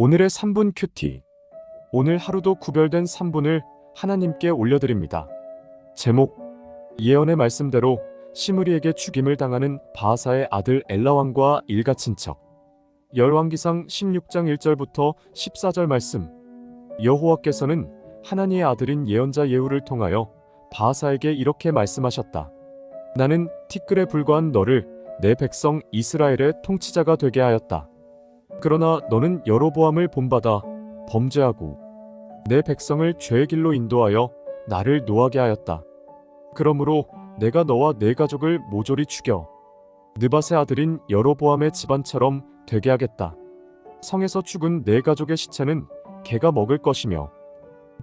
오늘의 3분 큐티. 오늘 하루도 구별된 3분을 하나님께 올려드립니다. 제목 예언의 말씀대로 시므리에게 죽임을 당하는 바하사의 아들 엘라왕과 일가 친척. 열왕기상 16장 1절부터 14절 말씀. 여호와께서는 하나님의 아들인 예언자 예후를 통하여 바하사에게 이렇게 말씀하셨다. 나는 티끌에 불과한 너를 내 백성 이스라엘의 통치자가 되게 하였다. 그러나 너는 여로보암을 본받아 범죄하고 내 백성을 죄의 길로 인도하여 나를 노하게 하였다. 그러므로 내가 너와 내 가족을 모조리 죽여 느밧의 아들인 여로보암의 집안처럼 되게 하겠다. 성에서 죽은 내 가족의 시체는 개가 먹을 것이며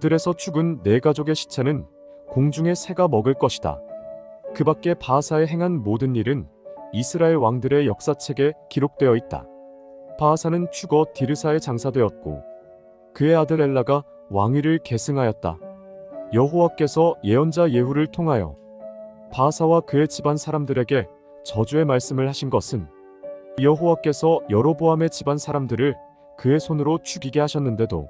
들에서 죽은 내 가족의 시체는 공중의 새가 먹을 것이다. 그 밖에 바하사에 행한 모든 일은 이스라엘 왕들의 역사책에 기록되어 있다. 바하사는 죽어 디르사에 장사되었고 그의 아들 엘라가 왕위를 계승하였다. 여호와께서 예언자 예후를 통하여 바하사와 그의 집안 사람들에게 저주의 말씀을 하신 것은 여호와께서 여로보암의 집안 사람들을 그의 손으로 죽이게 하셨는데도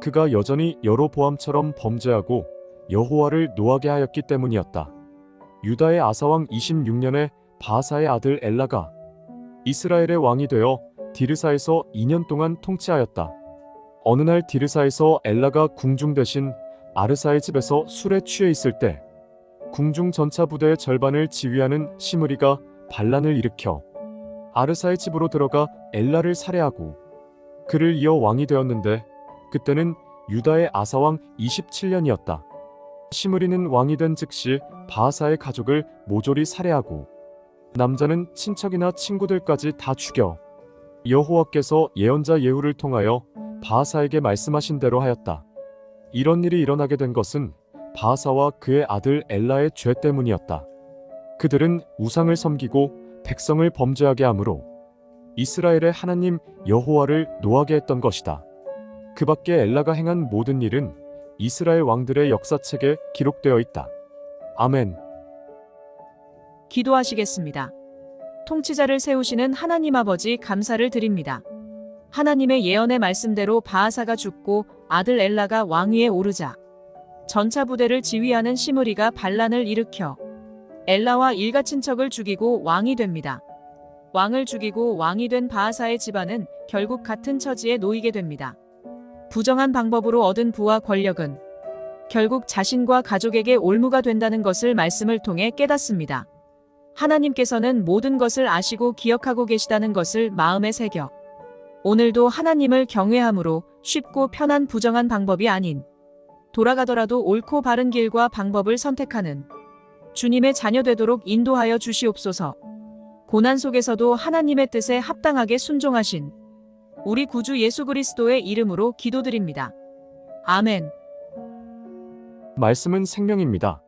그가 여전히 여로보암처럼 범죄하고 여호와를 노하게 하였기 때문이었다. 유다의 아사왕 26년에 바하사의 아들 엘라가 이스라엘의 왕이 되어 디르사에서 2년 동안 통치하였다. 어느 날 디르사에서 엘라가 궁중 대신 아르사의 집에서 술에 취해 있을 때 궁중 전차 부대의 절반을 지휘하는 시므리가 반란을 일으켜 아르사의 집으로 들어가 엘라를 살해하고 그를 이어 왕이 되었는데 그때는 유다의 아사왕 27년이었다. 시므리는 왕이 된 즉시 바하사의 가족을 모조리 살해하고 남자는 친척이나 친구들까지 다 죽여 여호와께서 예언자 예후를 통하여 바하사에게 말씀하신 대로 하였다. 이런 일이 일어나게 된 것은 바하사와 그의 아들 엘라의 죄 때문이었다. 그들은 우상을 섬기고 백성을 범죄하게 하므로 이스라엘의 하나님 여호와를 노하게 했던 것이다. 그 밖에 엘라가 행한 모든 일은 이스라엘 왕들의 역사책에 기록되어 있다. 아멘. 기도하시겠습니다. 통치자를 세우시는 하나님 아버지 감사를 드립니다. 하나님의 예언의 말씀대로 바하사가 죽고 아들 엘라가 왕위에 오르자 전차 부대를 지휘하는 시므리가 반란을 일으켜 엘라와 일가 친척을 죽이고 왕이 됩니다. 왕을 죽이고 왕이 된 바하사의 집안은 결국 같은 처지에 놓이게 됩니다. 부정한 방법으로 얻은 부와 권력은 결국 자신과 가족에게 올무가 된다는 것을 말씀을 통해 깨닫습니다. 하나님께서는 모든 것을 아시고 기억하고 계시다는 것을 마음에 새겨 오늘도 하나님을 경외함으로 쉽고 편한 부정한 방법이 아닌 돌아가더라도 옳고 바른 길과 방법을 선택하는 주님의 자녀 되도록 인도하여 주시옵소서. 고난 속에서도 하나님의 뜻에 합당하게 순종하신 우리 구주 예수 그리스도의 이름으로 기도드립니다. 아멘. 말씀은 생명입니다.